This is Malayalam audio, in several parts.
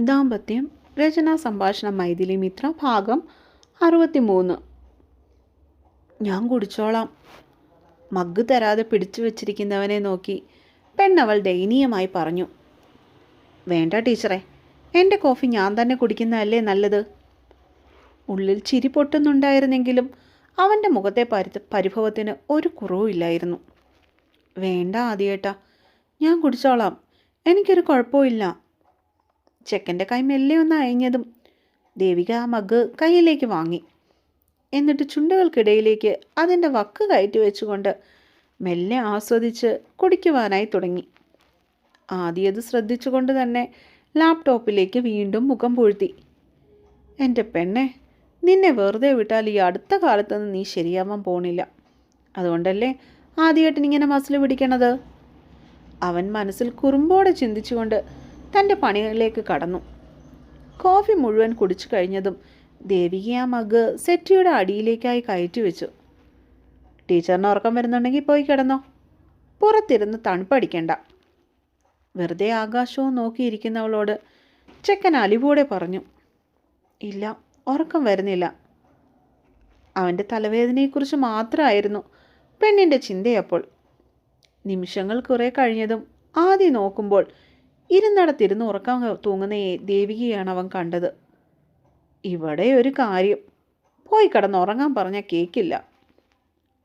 ദാമ്പത്യം രചനാ സംഭാഷണം മൈഥിലി മിത്ര ഭാഗം അറുപത്തിമൂന്ന്. ഞാൻ കുടിച്ചോളാം. മഗ് തരാതെ പിടിച്ചു വച്ചിരിക്കുന്നവനെ നോക്കി പെണ്ണവൾ ദയനീയമായി പറഞ്ഞു. വേണ്ട ടീച്ചറെ എന്റെ കോഫി ഞാൻ തന്നെ കുടിക്കുന്നതല്ലേ നല്ലത്? ഉള്ളിൽ ചിരി പൊട്ടുന്നുണ്ടായിരുന്നെങ്കിലും അവന്റെ മുഖത്തെ പരുത്ത് പരിഭവത്തിന് ഒരു കുറവുമില്ലായിരുന്നു വേണ്ട ആദ്യേട്ടാ ഞാൻ കുടിച്ചോളാം. എനിക്കൊരു കുഴപ്പമില്ല ചെക്കന്റെ കൈ മെല്ലെ ഒന്ന് അയഞ്ഞതും ദേവിക ആ മഗ് കയ്യിലേക്ക് വാങ്ങി. എന്നിട്ട് ചുണ്ടുകൾക്കിടയിലേക്ക് അതിന്റെ വക്ക് കയറ്റി വെച്ചുകൊണ്ട് മെല്ലെ ആസ്വദിച്ച് കുടിക്കുവാനായി തുടങ്ങി. ആദ്യത് ശ്രദ്ധിച്ചുകൊണ്ട് തന്നെ ലാപ്ടോപ്പിലേക്ക് വീണ്ടും മുഖം പൂഴ്ത്തി. എന്റെ പെണ്ണെ നിന്നെ വെറുതെ വിട്ടാൽ ഈ അടുത്ത കാലത്തൊന്നും നീ ശരിയാവാൻ പോണില്ല. അതുകൊണ്ടല്ലേ ആദ്യമായിട്ട് ഇങ്ങനെ മസിൽ പിടിക്കണത്? അവൻ മനസ്സിൽ കുറുമ്പോടെ ചിന്തിച്ചുകൊണ്ട് തന്റെ പണികളിലേക്ക് കടന്നു. കോഫി മുഴുവൻ കുടിച്ചു കഴിഞ്ഞതും ദേവിക ആ മഗ് സെറ്റിയുടെ അടിയിലേക്കായി കയറ്റി വെച്ചു. ടീച്ചറിന് ഉറക്കം വരുന്നുണ്ടെങ്കിൽ പോയി കിടന്നോ. പുറത്തിരുന്ന് തണുപ്പടിക്കണ്ട. വെറുതെ ആകാശവും നോക്കിയിരിക്കുന്നവളോട് ചെക്കൻ അലിവോടെ പറഞ്ഞു ഇല്ല ഉറക്കം വരുന്നില്ല. അവന്റെ തലവേദനയെക്കുറിച്ച് മാത്രമായിരുന്നു പെണ്ണിന്റെ ചിന്തയപ്പോൾ. നിമിഷങ്ങൾ കുറേ കഴിഞ്ഞതും ആദ്യം നോക്കുമ്പോൾ ഇരുന്നിടത്തിരുന്ന് ഉറക്കം തൂങ്ങുന്ന ദേവികയാണ് അവൻ കണ്ടത്. ഇവിടെ ഒരു കാര്യം. പോയി കിടന്ന് ഉറങ്ങാൻ പറഞ്ഞ കേക്കില്ല.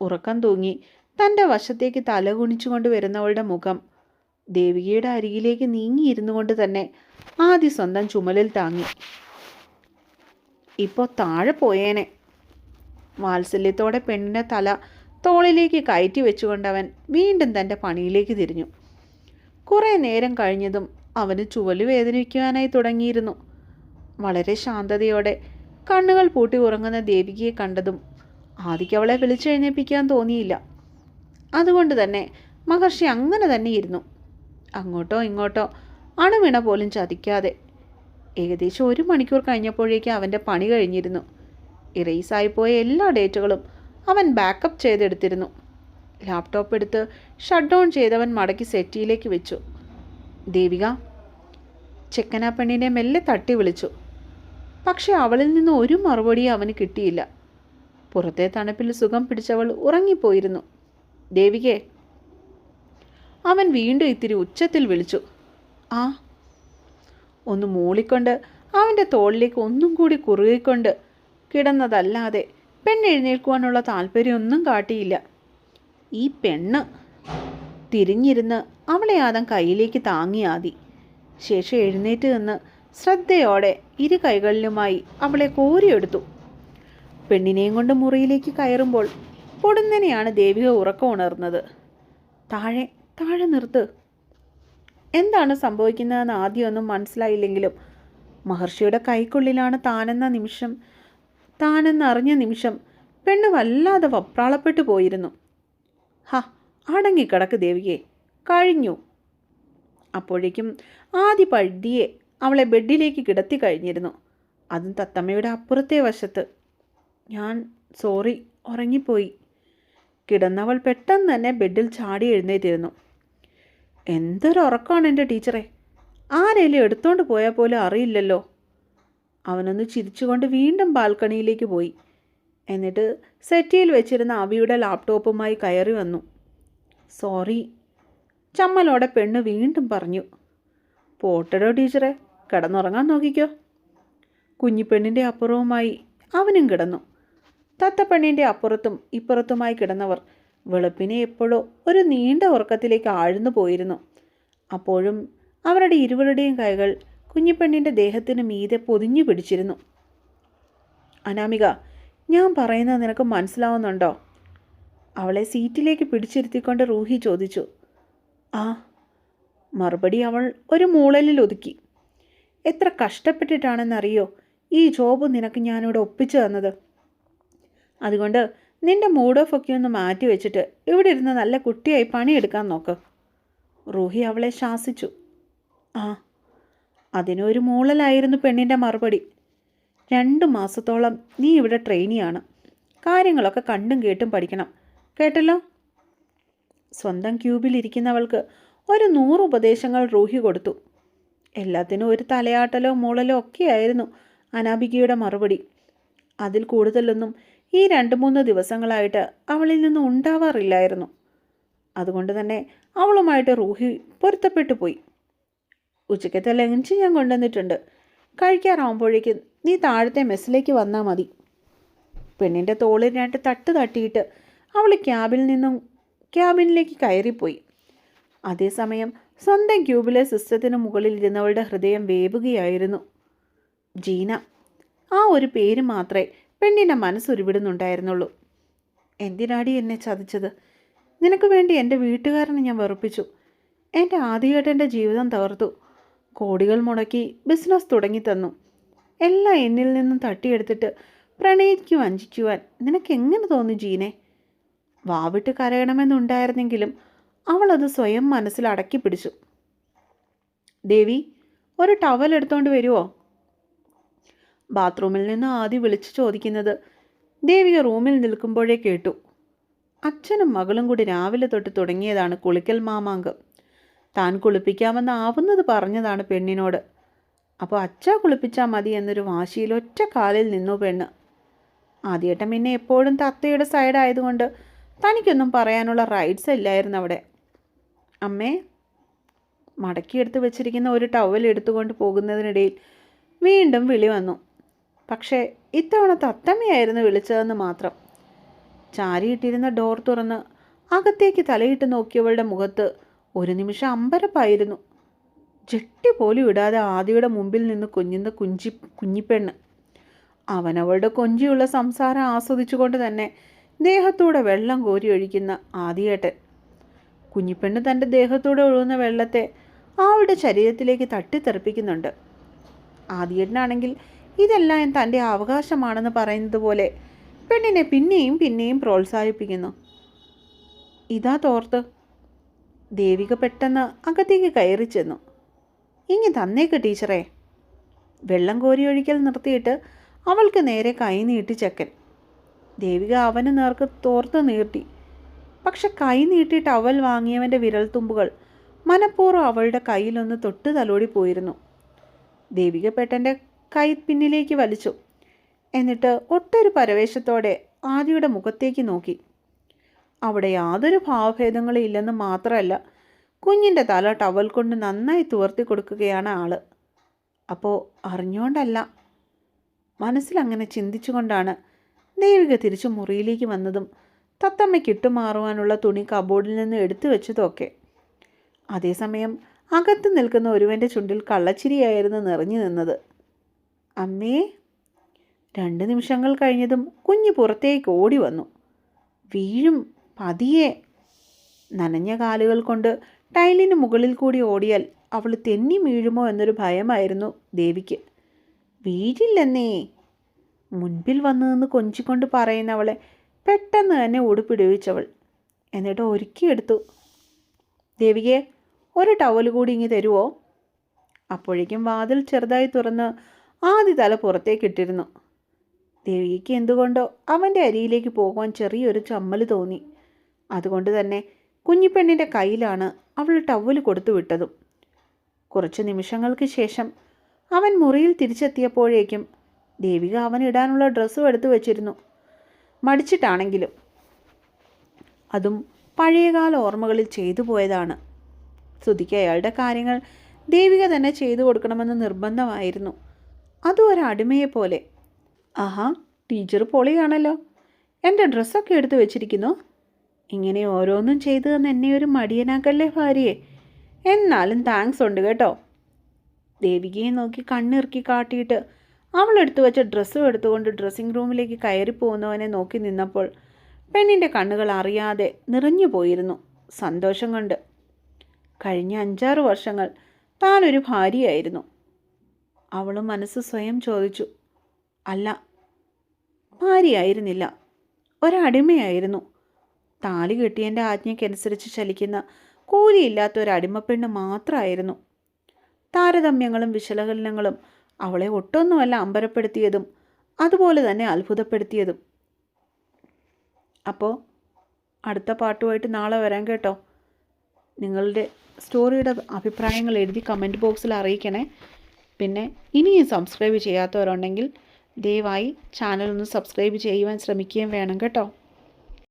ഉറക്കം തൂങ്ങി തന്റെ വശത്തേക്ക് തല കുണിച്ചുകൊണ്ട് വരുന്നവളുടെ മുഖം ദേവികയുടെ അരികിലേക്ക് നീങ്ങിയിരുന്നു കൊണ്ട് തന്നെ ആദ്യ സ്വന്തം ചുമലിൽ താങ്ങി. ഇപ്പോൾ താഴെ പോയേനെ. വാത്സല്യത്തോടെ പെണ്ണിന്റെ തല തോളിലേക്ക് കയറ്റി വെച്ചുകൊണ്ടവൻ വീണ്ടും തന്റെ പണിയിലേക്ക് തിരിഞ്ഞു. കുറേ നേരം കഴിഞ്ഞതും അവന് ചുവൽ വേദനിക്കുവാനായി തുടങ്ങിയിരുന്നു. വളരെ ശാന്തതയോടെ കണ്ണുകൾ പൂട്ടി ഉറങ്ങുന്ന ദേവികയെ കണ്ടതും ആദിക്ക് അവളെ വിളിച്ചെഴുന്നേപ്പിക്കാൻ തോന്നിയില്ല. അതുകൊണ്ട് തന്നെ മഹർഷി അങ്ങനെ തന്നെ ഇരുന്നു അങ്ങോട്ടോ ഇങ്ങോട്ടോ അണുവിണ പോലും ചതിക്കാതെ ഏകദേശം ഒരു മണിക്കൂർ കഴിഞ്ഞപ്പോഴേക്ക് അവന്റെ പണി കഴിഞ്ഞിരുന്നു. ഇറേസായിപ്പോയ എല്ലാ ഡേറ്റുകളും അവൻ ബാക്കപ്പ് ചെയ്തെടുത്തിരുന്നു. ലാപ്ടോപ്പ് എടുത്ത് ഷട്ട് ഡൗൺ ചെയ്തവൻ മടക്കി സെറ്റിയിലേക്ക് വെച്ചു. ദേവിക ചെക്കനാ പെണ്ണിനെ മെല്ലെ തട്ടി വിളിച്ചു. പക്ഷെ അവളിൽ നിന്ന് ഒരു മറുപടിയും അവന് കിട്ടിയില്ല. പുറത്തെ തണുപ്പിൽ സുഖം പിടിച്ചവൾ ഉറങ്ങിപ്പോയിരുന്നു. ദേവികെ അവൻ വീണ്ടും ഇത്തിരി ഉച്ചത്തിൽ വിളിച്ചു. ആ ഒന്ന് മൂളിക്കൊണ്ട് അവന്റെ തോളിലേക്ക് ഒന്നും കൂടി കുറുകിക്കൊണ്ട് കിടന്നതല്ലാതെ പെണ്ണെഴുന്നേൽക്കുവാനുള്ള താല്പര്യമൊന്നും കാട്ടിയില്ല. ഈ പെണ്ണ് തിരിഞ്ഞിരുന്ന് അവളെ ആദം കയ്യിലേക്ക് താങ്ങിയാതി ശേഷം എഴുന്നേറ്റ് നിന്ന് ശ്രദ്ധയോടെ ഇരു കൈകളിലുമായി അവളെ കോരിയെടുത്തു. പെണ്ണിനെയും കൊണ്ട് മുറിയിലേക്ക് കയറുമ്പോൾ പൊടുന്നനെയാണ് ദേവിക ഉറക്കം ഉണർന്നത്. താഴെ താഴെ നിർത്ത്. എന്താണ് സംഭവിക്കുന്നതെന്ന് ആദ്യമൊന്നും മനസ്സിലായില്ലെങ്കിലും മഹർഷിയുടെ കൈക്കുള്ളിലാണ് താനെന്ന നിമിഷം താനെന്നറിഞ്ഞ നിമിഷം പെണ്ണ് വല്ലാതെ വപ്രാളപ്പെട്ടു പോയിരുന്നു. ഹ അടങ്ങിക്കിടക്ക് ദേവിയെ കഴിഞ്ഞു. അപ്പോഴേക്കും ആദ്യ പഴുതിയെ അവളെ ബെഡിലേക്ക് കിടത്തി കഴിഞ്ഞിരുന്നു. അതും തത്തമ്മയുടെ അപ്പുറത്തെ വശത്ത്. ഞാൻ സോറി ഉറങ്ങിപ്പോയി. കിടന്നവൾ പെട്ടെന്ന് തന്നെ ബെഡിൽ ചാടി എഴുന്നേറ്റിരുന്നു. എന്തൊരു ഉറക്കമാണ് എന്റെ ടീച്ചറെ. ആരെയും എടുത്തോണ്ട് പോയാൽ പോലും അറിയില്ലല്ലോ. അവനൊന്ന് ചിരിച്ചുകൊണ്ട് വീണ്ടും ബാൽക്കണിയിലേക്ക് പോയി. എന്നിട്ട് സെറ്റിയിൽ വെച്ചിരുന്ന അവിയുടെ ലാപ്ടോപ്പുമായി കയറി വന്നു. സോറി ചമ്മലോടെ പെണ്ണ് വീണ്ടും പറഞ്ഞു. പോട്ടടോ ടീച്ചറെ കിടന്നുറങ്ങാൻ നോക്കിക്കോ. കുഞ്ഞിപ്പെണ്ണിന്റെ അപ്പുറവുമായി അവനും കിടന്നു. തത്തപ്പെണ്ണിന്റെ അപ്പുറത്തും ഇപ്പുറത്തുമായി കിടന്നവർ വെളുപ്പിനെ എപ്പോഴോ ഒരു നീണ്ട ഉറക്കത്തിലേക്ക് ആഴ്ന്നു പോയിരുന്നു. അപ്പോഴും അവരുടെ ഇരുവരുടെയും കൈകൾ കുഞ്ഞിപ്പെണ്ണിന്റെ ദേഹത്തിന് മീതെ പൊതിഞ്ഞു പിടിച്ചിരുന്നു. അനാമിക ഞാൻ പറയുന്നത് നിനക്ക് മനസ്സിലാവുന്നുണ്ടോ? അവളെ സീറ്റിലേക്ക് പിടിച്ചിരുത്തിക്കൊണ്ട് റൂഹി ചോദിച്ചു. ആ മറുപടി അവൾ ഒരു മൂളലിൽ ഒതുക്കി. എത്ര കഷ്ടപ്പെട്ടിട്ടാണെന്നറിയോ ഈ ജോബ് നിനക്ക് ഞാനിവിടെ ഒപ്പിച്ചു തന്നത്? അതുകൊണ്ട് നിന്റെ മൂഡ് ഓഫ് ഒക്കെ ഒന്ന് മാറ്റി വെച്ചിട്ട് ഇവിടെ ഇരുന്ന് നല്ല കുട്ടിയായി പണിയെടുക്കാൻ നോക്ക്. റൂഹി അവളെ ശാസിച്ചു. ആ അതിനൊരു മൂളലായിരുന്നു പെണ്ണിന്റെ മറുപടി. രണ്ട് മാസത്തോളം നീ ഇവിടെ ട്രെയിനിയാണ്. കാര്യങ്ങളൊക്കെ കണ്ടും കേട്ടും പഠിക്കണം. കേട്ടല്ലോ? സ്വന്തം ക്യൂബിൽ ഇരിക്കുന്നവൾക്ക് ഒരു നൂറ് ഉപദേശങ്ങൾ റൂഹി കൊടുത്തു. എല്ലാത്തിനും ഒരു തലയാട്ടലോ മൂളലോ ഒക്കെയായിരുന്നു അനാബികയുടെ മറുപടി. അതിൽ കൂടുതലൊന്നും ഈ രണ്ട് മൂന്ന് ദിവസങ്ങളായിട്ട് അവളിൽ നിന്നും ഉണ്ടാവാറില്ലായിരുന്നു. അതുകൊണ്ട് തന്നെ അവളുമായിട്ട് റൂഹി പൊരുത്തപ്പെട്ടു പോയി. ഉച്ചക്കത്തെ ലഞ്ച് ഞാൻ കൊണ്ടുവന്നിട്ടുണ്ട്. കഴിക്കാറാവുമ്പോഴേക്കും നീ താഴത്തെ മെസ്സിലേക്ക് വന്നാൽ മതി. പെണ്ണിന്റെ തോളിൽ രണ്ട് തട്ട് തട്ടിയിട്ട് അവൾ ക്യാബിൽ നിന്നും ക്യാബിനിലേക്ക് കയറിപ്പോയി. അതേസമയം സ്വന്തം ക്യൂബിലെ സിസ്റ്റത്തിന് മുകളിൽ ഇരുന്നവളുടെ ഹൃദയം വേവുകയായിരുന്നു. ജീന ആ ഒരു പേര് മാത്രമേ പെണ്ണിന്റെ മനസ്സുരുവിടുന്നുണ്ടായിരുന്നുള്ളൂ എന്തിനാടി എന്നെ ചതിച്ചത്? നിനക്ക് വേണ്ടി എന്റെ വീട്ടുകാരനെ ഞാൻ വെറുപ്പിച്ചു. എന്റെ ആദ്യഘട്ടന്റെ ജീവിതം തകർത്തു. കോടികൾ മുടക്കി ബിസിനസ് തുടങ്ങി തന്നു എല്ലാം എന്നിൽ നിന്നും തട്ടിയെടുത്തിട്ട് പ്രണയിക്കു വഞ്ചിക്കുവാൻ. നിനക്ക് എങ്ങനെ തോന്നി ജീനെ? വാവിട്ട് കരയണമെന്നുണ്ടായിരുന്നെങ്കിലും അവളത് സ്വയം മനസ്സിൽ അടക്കി പിടിച്ചു. ദേവി ഒരു ടവൽ എടുത്തോണ്ട് വരുമോ ബാത്റൂമിൽ നിന്ന് ആദ്യം വിളിച്ചു ചോദിക്കുന്നത് ദേവിക റൂമിൽ നിൽക്കുമ്പോഴേ കേട്ടു. അച്ഛനും മകളും കൂടി രാവിലെ തൊട്ട് തുടങ്ങിയതാണ് കുളിക്കൽ മാമാങ്കം. താൻ കുളിപ്പിക്കാമെന്ന് ആവുന്നത് പറഞ്ഞതാണ് പെണ്ണിനോട്. അപ്പോൾ അച്ഛ കുളിപ്പിച്ചാൽ മതി എന്നൊരു വാശിയിൽ ഒറ്റ കാലിൽ നിന്നു പെണ്ണ്. ആദ്യേട്ടൻ പിന്നെ എപ്പോഴും തത്തയുടെ സൈഡായതുകൊണ്ട് തനിക്കൊന്നും പറയാനുള്ള റൈറ്റ്സ് ഇല്ലായിരുന്നു അവിടെ. അമ്മേ മടക്കിയെടുത്ത് വെച്ചിരിക്കുന്ന ഒരു ടവൽ എടുത്തുകൊണ്ട് പോകുന്നതിനിടയിൽ വീണ്ടും വിളി വന്നു. പക്ഷേ ഇത്തവണ തത്തമ്മയായിരുന്നു വിളിച്ചതെന്ന് മാത്രം. ചാരിയിട്ടിരുന്ന ഡോർ തുറന്ന് അകത്തേക്ക് തലയിട്ട് നോക്കിയവളുടെ മുഖത്ത് ഒരു നിമിഷം അമ്പരപ്പായിരുന്നു. ജെട്ടി പോലും ഇടാതെ ആദിയുടെ മുമ്പിൽ നിന്ന് കുഞ്ഞുന്ന കുഞ്ചി കുഞ്ഞിപ്പെണ്ണ്. അവനവളുടെ കൊഞ്ചിയുള്ള സംസാരം ആസ്വദിച്ചുകൊണ്ട് തന്നെ ദേഹത്തൂടെ വെള്ളം കോരി ഒഴിക്കുന്ന ആദിയേട്ടൻ. കുഞ്ഞിപ്പെണ്ണ് തന്റെ ദേഹത്തൂടെ ഒഴുകുന്ന വെള്ളത്തെ അവളുടെ ശരീരത്തിലേക്ക് തട്ടിത്തെറിപ്പിക്കുന്നുണ്ട്. ആദിയേട്ടനാണെങ്കിൽ ഇതെല്ലാം തന്റെ അവകാശമാണെന്ന് പറയുന്നത് പോലെ പെണ്ണിനെ പിന്നെയും പിന്നെയും പ്രോത്സാഹിപ്പിക്കുന്നു. ഇതാ തോർത്ത്. ദേവിക പെട്ടെന്ന് അകത്തേക്ക് കയറി ചെന്നു. ഇങ്ങി തന്നേക്ക് ടീച്ചറേ. വെള്ളം കോരി ഒഴിക്കൽ നിർത്തിയിട്ട് അവൾക്ക് നേരെ കൈ നീട്ടി ചെക്കൻ. ദേവിക അവന് നേർക്ക് തോർത്ത് നീട്ടി. പക്ഷെ കൈ നീട്ടിയിട്ട് അവൽ വാങ്ങിയവന്റെ വിരൽത്തുമ്പുകൾ മനഃപൂർവം അവളുടെ കയ്യിലൊന്ന് തൊട്ട് തലോടി പോയിരുന്നു. ദേവിക പെട്ടന്റെ കൈ പിന്നിലേക്ക് വലിച്ചു. എന്നിട്ട് ഒട്ടൊരു പരവേശത്തോടെ ആദിയുടെ മുഖത്തേക്ക് നോക്കി. അവിടെ യാതൊരു ഭാവഭേദങ്ങളും ഇല്ലെന്ന് മാത്രമല്ല കുഞ്ഞിന്റെ തല ടവൽ കൊണ്ട് നന്നായി തുവർത്തി കൊടുക്കുകയാണ് ആൾ അപ്പോൾ അറിഞ്ഞുകൊണ്ടല്ല മനസ്സിലങ്ങനെ ചിന്തിച്ചുകൊണ്ടാണ് ദേവിക തിരിച്ചു മുറിയിലേക്ക് വന്നതും തത്തമ്മയ്ക്ക് ഇട്ടുമാറുവാനുള്ള തുണി കബോർഡിൽ നിന്ന് എടുത്തു വെച്ചതൊക്കെ അതേസമയം അകത്ത് നിൽക്കുന്ന ഒരുവന്റെ ചുണ്ടിൽ കള്ളച്ചിരിയായിരുന്നു നിറഞ്ഞു നിന്നത്. അമ്മേ! രണ്ട് നിമിഷങ്ങൾ കഴിഞ്ഞതും കുഞ്ഞ് പുറത്തേക്ക് ഓടി വന്നു. വീഴും പതിയെ! നനഞ്ഞ കാലുകൾ കൊണ്ട് ടൈലിന് മുകളിൽ കൂടി ഓടിയാൽ അവൾ തെന്നി വീഴുമോ എന്നൊരു ഭയമായിരുന്നു ദേവിക്ക്. വീഴില്ലെന്നേ. മുൻപിൽ വന്നു നിന്ന് കൊഞ്ചിക്കൊണ്ട് പറയുന്നവളെ പെട്ടെന്ന് തന്നെ ഉടുപ്പിടിവിച്ചവൾ എന്നിട്ട് ഒരുക്കിയെടുത്തു ദേവികെ ഒരു ടവൽ കൂടി ഇങ്ങി തരുമോ അപ്പോഴേക്കും വാതിൽ ചെറുതായി തുറന്ന് ആദ്യ തല പുറത്തേക്കിട്ടിരുന്നു ദേവിക്ക് എന്തുകൊണ്ടോ അവന്റെ അരിയിലേക്ക് പോകുവാൻ ചെറിയൊരു ചമ്മൽ തോന്നി. അതുകൊണ്ട് തന്നെ കുഞ്ഞിപ്പെണ്ണിന്റെ കയ്യിലാണ് അവൾ ടവൽ കൊടുത്തു വിട്ടതും. കുറച്ച് നിമിഷങ്ങൾക്ക് ശേഷം അവൻ മുറിയിൽ തിരിച്ചെത്തിയപ്പോഴേക്കും ദേവിക അവൻ ഇടാനുള്ള ഡ്രസ്സും എടുത്തു വച്ചിരുന്നു. മടിച്ചിട്ടാണെങ്കിലും അതും പഴയകാല ഓർമ്മകളിൽ ചെയ്തു പോയതാണ്. ശ്രുതിക്ക് അയാളുടെ കാര്യങ്ങൾ ദേവിക തന്നെ ചെയ്തു കൊടുക്കണമെന്ന് നിർബന്ധമായിരുന്നു. അതും ഒരടിമയെ അടിമയെപ്പോലെ ആഹാ ടീച്ചർ പൊളിയാണല്ലോ. എന്റെ ഡ്രസ്സൊക്കെ എടുത്തു വെച്ചിരിക്കുന്നു. ഇങ്ങനെ ഓരോന്നും ചെയ്തു തന്ന എന്നെ ഒരു മടിയനാക്കല്ലേ ഭാര്യയെ. എന്നാലും താങ്ക്സ് ഉണ്ട് കേട്ടോ. ദേവികയെ നോക്കി കണ്ണിറുക്കി കാട്ടിയിട്ട് അവൾ എടുത്തു വെച്ച ഡ്രസ്സും എടുത്തുകൊണ്ട് ഡ്രസ്സിംഗ് റൂമിലേക്ക് കയറി പോകുന്നവനെ നോക്കി നിന്നപ്പോൾ പെണ്ണിന്റെ കണ്ണുകൾ അറിയാതെ നിറഞ്ഞു പോയിരുന്നു സന്തോഷം കൊണ്ട്. കഴിഞ്ഞ അഞ്ചാറ് വർഷങ്ങൾ താനൊരു ഭാര്യയായിരുന്നു. അവൾ മനസ്സ് സ്വയം ചോദിച്ചു അല്ല ഭാര്യയായിരുന്നില്ല ഒരടിമയായിരുന്നു. താലി കെട്ടിയന്റെ ആജ്ഞയ്ക്കനുസരിച്ച് ചലിക്കുന്ന കൂലിയില്ലാത്ത ഒരു അടിമപ്പെണ്ണ് മാത്രമായിരുന്നു. താരതമ്യങ്ങളും വിശകലനങ്ങളും അവളെ ഒട്ടൊന്നുമല്ല അമ്പരപ്പെടുത്തിയതും അതുപോലെ തന്നെ അത്ഭുതപ്പെടുത്തിയതും. അപ്പോൾ അടുത്ത പാട്ടുമായിട്ട് നാളെ വരാൻ കേട്ടോ. നിങ്ങളുടെ സ്റ്റോറിയുടെ അഭിപ്രായങ്ങൾ എഴുതി കമന്റ് ബോക്സിൽ അറിയിക്കണേ. പിന്നെ ഇനിയും സബ്സ്ക്രൈബ് ചെയ്യാത്തവരുണ്ടെങ്കിൽ ദയവായി ചാനൽ ഒന്ന് സബ്സ്ക്രൈബ് ചെയ്യുവാൻ ശ്രമിക്കുകയും വേണം കേട്ടോ.